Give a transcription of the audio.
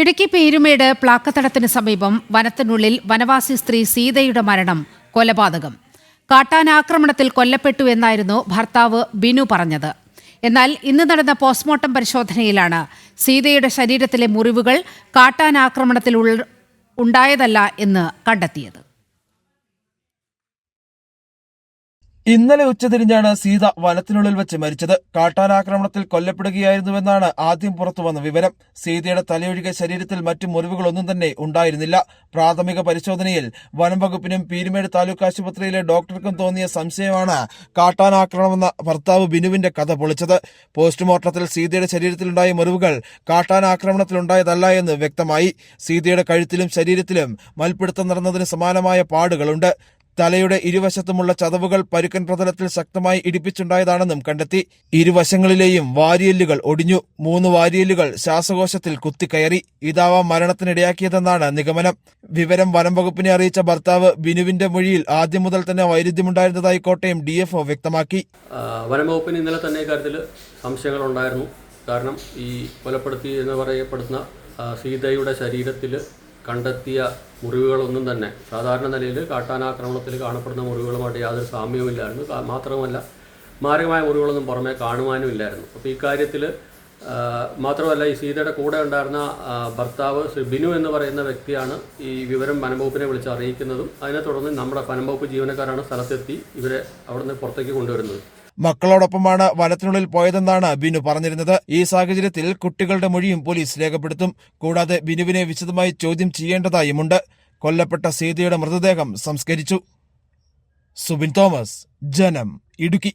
ഇടുക്കി പേരുമേട് പ്ലാക്കത്തടത്തിന് സമീപം വനത്തിനുള്ളിൽ വനവാസി സ്ത്രീ സീതയുടെ മരണം കൊലപാതകം. കാട്ടാനാക്രമണത്തിൽ കൊല്ലപ്പെട്ടു എന്നായിരുന്നു ഭർത്താവ് ബിനു പറഞ്ഞത്. എന്നാൽ ഇന്ന് നടന്ന പോസ്റ്റ്മോർട്ടം പരിശോധനയിലാണ് സീതയുടെ ശരീരത്തിലെ മുറിവുകൾ കാട്ടാനാക്രമണത്തിൽ ഉണ്ടായതല്ല എന്ന് കണ്ടെത്തിയത്. ഇന്നലെ ഉച്ചതിരിഞ്ഞാണ് സീത വനത്തിനുള്ളിൽ വെച്ച് മരിച്ചത്. കാട്ടാനാക്രമണത്തിൽ കൊല്ലപ്പെടുകയായിരുന്നുവെന്നാണ് ആദ്യം പുറത്തുവന്ന വിവരം. സീതയുടെ തലയൊഴികെ ശരീരത്തിൽ മറ്റു മുറിവുകളൊന്നും തന്നെ ഉണ്ടായിരുന്നില്ല. പ്രാഥമിക പരിശോധനയിൽ വനം വകുപ്പിനും പീരുമേട് താലൂക്ക് ആശുപത്രിയിലെ ഡോക്ടർക്കും തോന്നിയ സംശയമാണ് കാട്ടാനാക്രമണമെന്ന ഭർത്താവ് ബിനുവിന്റെ കഥ പൊളിച്ചത്. പോസ്റ്റ്മോർട്ടത്തിൽ സീതയുടെ ശരീരത്തിലുണ്ടായ മുറിവുകൾ കാട്ടാനാക്രമണത്തിലുണ്ടായതല്ല എന്ന് വ്യക്തമായി. സീതയുടെ കഴുത്തിലും ശരീരത്തിലും മൽപ്പിടുത്തം നടന്നതിന് സമാനമായ പാടുകളുണ്ട്. തലയുടെ ഇരുവശത്തുമുള്ള ചതവുകൾ പരുക്കൻ പ്രതലത്തിൽ ശക്തമായി ഇടിപ്പിച്ചുണ്ടായതാണെന്നും കണ്ടെത്തി. ഇരുവശങ്ങളിലെയും വാരിയെല്ലുകൾ ഒടിഞ്ഞു. മൂന്ന് വാരിയെല്ലുകൾ ശ്വാസകോശത്തിൽ കുത്തിക്കയറി. ഇതാവാം മരണത്തിനിടയാക്കിയതെന്നാണ് നിഗമനം. വിവരം വനം വകുപ്പിനെ അറിയിച്ച ഭർത്താവ് ബിനുവിന്റെ മൊഴിയിൽ ആദ്യം മുതൽ തന്നെ വൈരുദ്ധ്യമുണ്ടായിരുന്നതായി കോട്ടയം ഡി ഡിഎഫ്ഒ വ്യക്തമാക്കി. ആ, വനംവകുപ്പിന് ഇന്നലെ തന്നെ ഇക്കാര്യത്തിൽ സംശയങ്ങളുണ്ടായിരുന്നു. കാരണം ഈ കൊലപ്പെടുത്തി എന്ന് പറയപ്പെടുന്ന സീതയുടെ ശരീരത്തിൽ കണ്ടെത്തിയ മുറിവുകളൊന്നും തന്നെ. സാധാരണ നിലയിൽ കാട്ടാനാക്രമണത്തിൽ കാണപ്പെടുന്ന മുറിവുകളുമായിട്ട് യാതൊരു സാമ്യവുമില്ലായിരുന്നു. മാത്രമല്ല മാരകമായ മുറിവുകളൊന്നും പുറമേ കാണുവാനും ഇല്ലായിരുന്നു. അപ്പോൾ ഈ കാര്യത്തിൽ മാത്രമല്ല ഈ സീതയുടെ കൂടെ ഉണ്ടായിരുന്ന ഭർത്താവ് ശ്രീ ബിനു എന്ന് പറയുന്ന വ്യക്തിയാണ് ഈ വിവരം വനംവകുപ്പിനെ വിളിച്ച് അറിയിക്കുന്നതും അതിനെ തുടർന്ന് നമ്മുടെ വനംവകുപ്പ് ജീവനക്കാരാണ് സ്ഥലത്തെത്തി ഇവരെ അവിടുന്ന് പുറത്തേക്ക് കൊണ്ടുവരുന്നത്. മക്കളോടൊപ്പമാണ് വനത്തിനുള്ളിൽ പോയതെന്നാണ് ബിനു പറഞ്ഞിരുന്നത്. ഈ സാഹചര്യത്തിൽ കുട്ടികളുടെ മൊഴിയും പോലീസ് രേഖപ്പെടുത്തും. കൂടാതെ ബിനുവിനെ വിശദമായി ചോദ്യം ചെയ്യേണ്ടതായുമുണ്ട്. കൊല്ലപ്പെട്ട സീതയുടെ മൃതദേഹം സംസ്കരിച്ചു. സുബിൻ തോമസ് ജനം ഇടുക്കി.